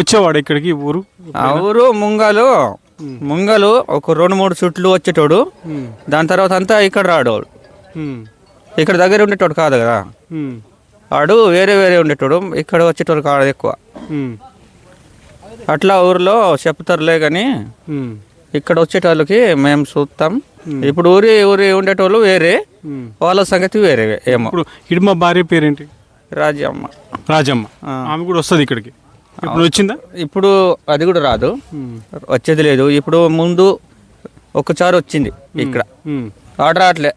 వచ్చేవాడు ఇక్కడికి ఊరు? ఆ ఊరు ముంగలు. ముంగలు ఒక రెండు మూడు చుట్లు వచ్చేటోడు. దాని తర్వాత అంతా ఇక్కడ రాడోడు. ఇక్కడ దగ్గర ఉండేటోడు కాదు కదా? వాడు వేరే వేరే ఉండేటోడు. ఇక్కడ వచ్చేటోడు కాదు ఎక్కువ. అట్లా ఊరిలో చెప్తారులే కానీ ఇక్కడ వచ్చేటోళ్ళకి మేము చూస్తాం ఇప్పుడు ఊరి ఊరి ఉండేటోళ్ళు వేరే. వాళ్ళ సంగతి వేరే ఏమో. ఇప్పుడు ఇడుమ భార్య పేరేంటి? రాజ్యమ్మ రాజమ్మ. ఆమె కూడా వస్తుంది ఇక్కడికి. ఇప్పుడు వచ్చిందా? ఇప్పుడు అది కూడా రాదు. వచ్చేది లేదు. ఇప్పుడు ముందు ఒకసారి వచ్చింది ఇక్కడ. ఆర్డర్ రావట్లే.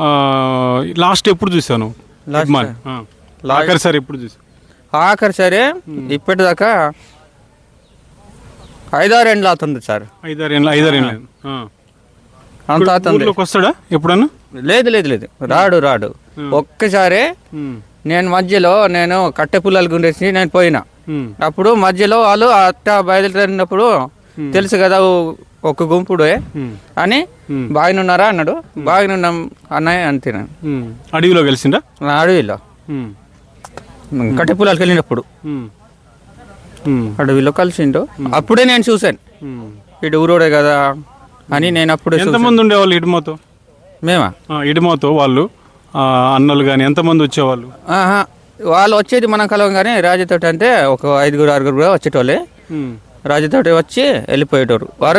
ఆ, లాస్ట్ ఎప్పుడు చూసాను. ఆఖరి సార్ ఎప్పుడు చూసాను ఆఖరి సరే ఇప్పటిదాకా ఐదారేండ్లు అవుతుంది సార్. ఐదారు ఏళ్ళ ఐదారు ఏళ్ళ. ఆ. అంత అవుతుంది. వస్తాడా ఎప్పుడన్నా? లేదు లేదు లేదు. రాడు రాడు. ఒక్కసారి నేను మధ్యలో నేను కట్టె పుల్లల గుండేసి నేను పోయినా. అప్పుడు మధ్యలో వాళ్ళు అట్ట బయలుదేరినప్పుడు తెలుసు కదా ఒక గుంపుడే అని బాగానున్నారా అన్నాడు. బాగానున్నాం అన్నయ్య అంతే నేను. ఉమ్. అడవిలో కలిసిండా? నా అడవిలో. కట్టె వెళ్ళినప్పుడు. అడవిలో కలిసిండు. అప్పుడే నేను చూశాను. ఇటు ఊరోడే కదా అని నేను అప్పుడే ఎంతమంది ఉండేవాళ్ళు ఇడుమతో మేమా? ఆ, ఇడుమతో వాళ్ళు. అన్నలు కానీ ఎంతమంది వచ్చేవాళ్ళు? ఆహా వాళ్ళు వచ్చేది మనం కలవం కానీ రాజతోటి అంటే ఒక ఐదుగురు ఆరుగురు కూడా వచ్చేటోళ్ళే. రాజతోటి వచ్చి వెళ్ళిపోయేటోరు. వారు